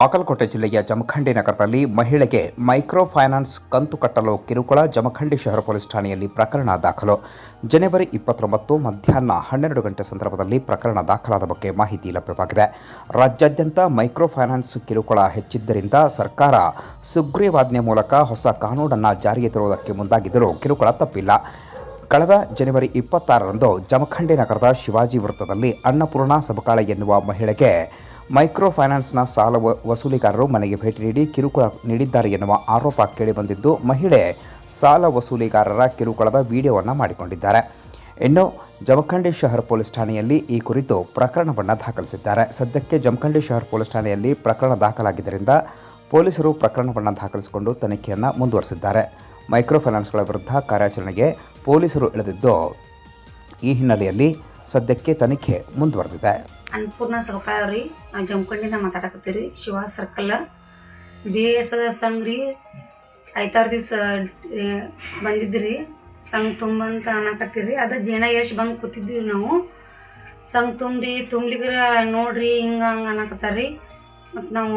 ಬಾಗಲಕೋಟೆ ಜಿಲ್ಲೆಯ ಜಮಖಂಡಿ ನಗರದಲ್ಲಿ ಮಹಿಳೆಗೆ ಮೈಕ್ರೋ ಫೈನಾನ್ಸ್ ಕಂತು ಕಟ್ಟಲು ಕಿರುಕುಳ, ಜಮಖಂಡಿ ಶಹರ ಪೊಲೀಸ್ ಠಾಣೆಯಲ್ಲಿ ಪ್ರಕರಣ ದಾಖಲು. ಜನವರಿ ಇಪ್ಪತ್ತೊಂಬತ್ತು ಮಧ್ಯಾಹ್ನ ಹನ್ನೆರಡು ಗಂಟೆ ಸಂದರ್ಭದಲ್ಲಿ ಪ್ರಕರಣ ದಾಖಲಾದ ಬಗ್ಗೆ ಮಾಹಿತಿ ಲಭ್ಯವಾಗಿದೆ. ರಾಜ್ಯಾದ್ಯಂತ ಮೈಕ್ರೋ ಫೈನಾನ್ಸ್ ಕಿರುಕುಳ ಹೆಚ್ಚಿದ್ದರಿಂದ ಸರ್ಕಾರ ಸುಗ್ರೀವಾಜ್ಞೆ ಮೂಲಕ ಹೊಸ ಕಾನೂನನ್ನು ಜಾರಿಗೆ ತರುವುದಕ್ಕೆ ಮುಂದಾಗಿದ್ದರೂ ಕಿರುಕುಳ ತಪ್ಪಿಲ್ಲ. ಕಳೆದ ಜನವರಿ ಇಪ್ಪತ್ತಾರರಂದು ಜಮಖಂಡಿ ನಗರದ ಶಿವಾಜಿ ವೃತ್ತದಲ್ಲಿ ಅನ್ನಪೂರ್ಣ ಸಬಕಾಳೆ ಎನ್ನುವ ಮಹಿಳೆಗೆ ಮೈಕ್ರೋ ಫೈನಾನ್ಸ್ನ ಸಾಲ ವಸೂಲಿಗಾರರು ಮನೆಗೆ ಭೇಟಿ ನೀಡಿ ಕಿರುಕುಳ ನೀಡಿದ್ದಾರೆ ಎನ್ನುವ ಆರೋಪ ಕೇಳಿಬಂದಿದ್ದು, ಮಹಿಳೆ ಸಾಲ ವಸೂಲಿಗಾರರ ಕಿರುಕುಳದ ವಿಡಿಯೋವನ್ನು ಮಾಡಿಕೊಂಡಿದ್ದಾರೆ. ಇನ್ನು ಜಮಖಂಡಿ ಶಹರ್ ಪೊಲೀಸ್ ಠಾಣೆಯಲ್ಲಿ ಈ ಕುರಿತು ಪ್ರಕರಣವನ್ನು ದಾಖಲಿಸಿದ್ದಾರೆ. ಸದ್ಯಕ್ಕೆ ಜಮಖಂಡಿ ಶಹರ್ ಪೊಲೀಸ್ ಠಾಣೆಯಲ್ಲಿ ಪ್ರಕರಣ ದಾಖಲಾಗಿದ್ದರಿಂದ ಪೊಲೀಸರು ಪ್ರಕರಣವನ್ನು ದಾಖಲಿಸಿಕೊಂಡು ತನಿಖೆಯನ್ನು ಮುಂದುವರೆಸಿದ್ದಾರೆ. ಮೈಕ್ರೋ ಫೈನಾನ್ಸ್ಗಳ ವಿರುದ್ಧ ಕಾರ್ಯಾಚರಣೆಗೆ ಪೊಲೀಸರು ಇಳಿದಿದ್ದು, ಈ ಹಿನ್ನೆಲೆಯಲ್ಲಿ ಸದ್ಯಕ್ಕೆ ತನಿಖೆ ಮುಂದುವರೆದಿದೆ. ಅನ್ನಪೂರ್ಣ ಸರ್ಕಲ್ ರೀ, ನಾವು ಜಮ್ಕಂಡಿಂದ ಮಾತಾಡಕತ್ತೀರಿ. ಶಿವ ಸರ್ಕಲ್ ಬಿ ಎಸ್ ಸಂಘ ರೀ ಐತಾರು ದಿವಸ ಬಂದಿದ್ರಿ. ಸಂಘ ತುಂಬಂತ ಅನ್ನಕತ್ತೀರಿ ಅದು ಜೇಣ ಯಶ್ ಬಂದು ಕೂತಿದ್ದೀವಿ ನಾವು. ಸಂಘ ತುಂಬ್ರಿ ತುಂಬ್ಲಿಗ್ರ ನೋಡ್ರಿ, ಹಿಂಗೆ, ಹಂಗೆ ಅನ್ನಕತ್ತಾರ್ರಿ ಮತ್ತು ನಾವು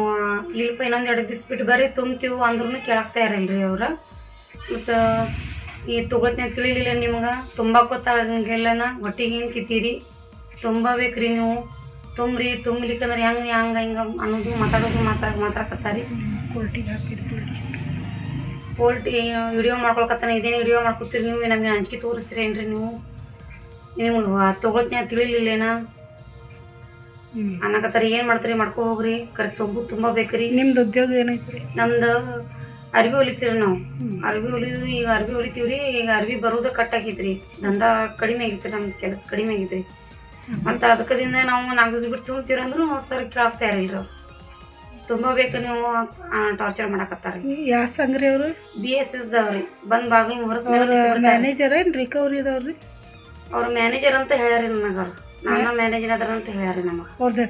ಇಲ್ಪ ಇನ್ನೊಂದು ಎರಡು ದಿವ್ಸ ಬಿಟ್ಟು ಬರ್ರಿ, ತುಂಬ್ತೀವಿ ಅಂದ್ರೂ ಕೇಳಾಕ್ತಾ ಇರಲ್ರಿ ಅವ್ರು. ಮತ್ತು, ಈ ತೊಗೊಳ್ತೀನಿ ತಿಳಿಲಿಲ್ಲ ನಿಮ್ಗೆ. ತುಂಬ ಗೊತ್ತಾಗಂಗಿಲ್ಲನ ಹೊಟ್ಟಿಗೆ ಹಿಂಗೆ ಕಿತ್ತೀರಿ. ತುಂಬಬೇಕ್ರಿ ನೀವು. ತುಂಬ್ರಿ ತುಂಬ್ಲಿಕ್ಕಂದ್ರೆ ಹೆಂಗೆ ಹೆಂಗೆ ಹಿಂಗೆ ಅನ್ನೋದು ಮಾತಾಡೋದು ಮಾತ್ರ ಮಾತಾಡಕತ್ತಾರಿ ಹಾಕಿರ್ತೀವಿ ಪೋಲ್ಟಿ ವಿಡಿಯೋ ಮಾಡ್ಕೊಳ್ಕತ್ತಾನೆ. ಇದೇನು ವಿಡಿಯೋ ಮಾಡ್ಕೊತೀರಿ ನೀವು? ನಮಗೆ ಅಂಜಿಕೆ ತೋರಿಸ್ತೀರಿ ಏನ್ರಿ ನೀವು? ನಿಮ್ಗೆ ತೊಗೊಳ್ತೀನಿ ತಿಳಿಲಿಲ್ಲೇನ? ಅನ್ನಕತ್ತಾರ ಏನು ಮಾಡ್ತೀರಿ? ಮಾಡ್ಕೊ ಹೋಗ್ರಿ. ಕರೆ ತುಂಬ ತುಂಬ ಬೇಕ್ರಿ. ನಿಮ್ದು ಉದ್ಯೋಗ ಏನೈತಿ ರೀ ನಮ್ದು ಅರ್ವಿ ಹೊಲಿತೀವಿ ನಾವು. ಅರ್ವಿ ಹೊಲಿದು ಈಗ ಅರ್ವಿ ಹೊಲಿತೀವ್ರಿ. ಈಗ ಅರ್ವಿ ಬರೋದು ಕಟ್ ಆಗೈತ್ರಿ. ದಂಧ ಕಡಿಮೆ ಆಗೈತ್ರಿ ನಮ್ದು ಕೆಲಸ ಕಡಿಮೆ ಆಗೈತ್ರಿ. ಮತ್ತು ಅದಕ್ಕದಿಂದ ನಾವು ದಿವಸ ಬಿಟ್ಟು ತುಂಬ್ತೀರ ಅಂದ್ರೂ ಸರ್ ಕೇಳಾಗ್ತಾ ಇರಲ್ರಿ ಅವ್ರು. ತುಂಬ ಬೇಕು ನೀವು ಟಾರ್ಚರ್ ಮಾಡಕತ್ತಾರ ಯಾವ ಸಂಘ ರೀ ಅವರು ಬಿ ಎಸ್ ಎಸ್ ದವ್ರಿ ಬಂದ್ ಬಾಗಿಲು ಹೊರಸ್ ಅವ್ರ ಮ್ಯಾನೇಜರ್ ಏನು ರಿಕವರಿ ಇದಾವ್ರಿ ಅವ್ರ ಮ್ಯಾನೇಜರ್ ಅಂತ ಹೇಳ್ಯಾರಿ ನನಗೆ ಅವ್ರು. ನನ್ನ ಮ್ಯಾನೇಜರ್ ಅದಾರ ಅಂತ ಹೇಳ್ಯಾರಿ ನಮಗೆ. ಅವ್ರದ್ದು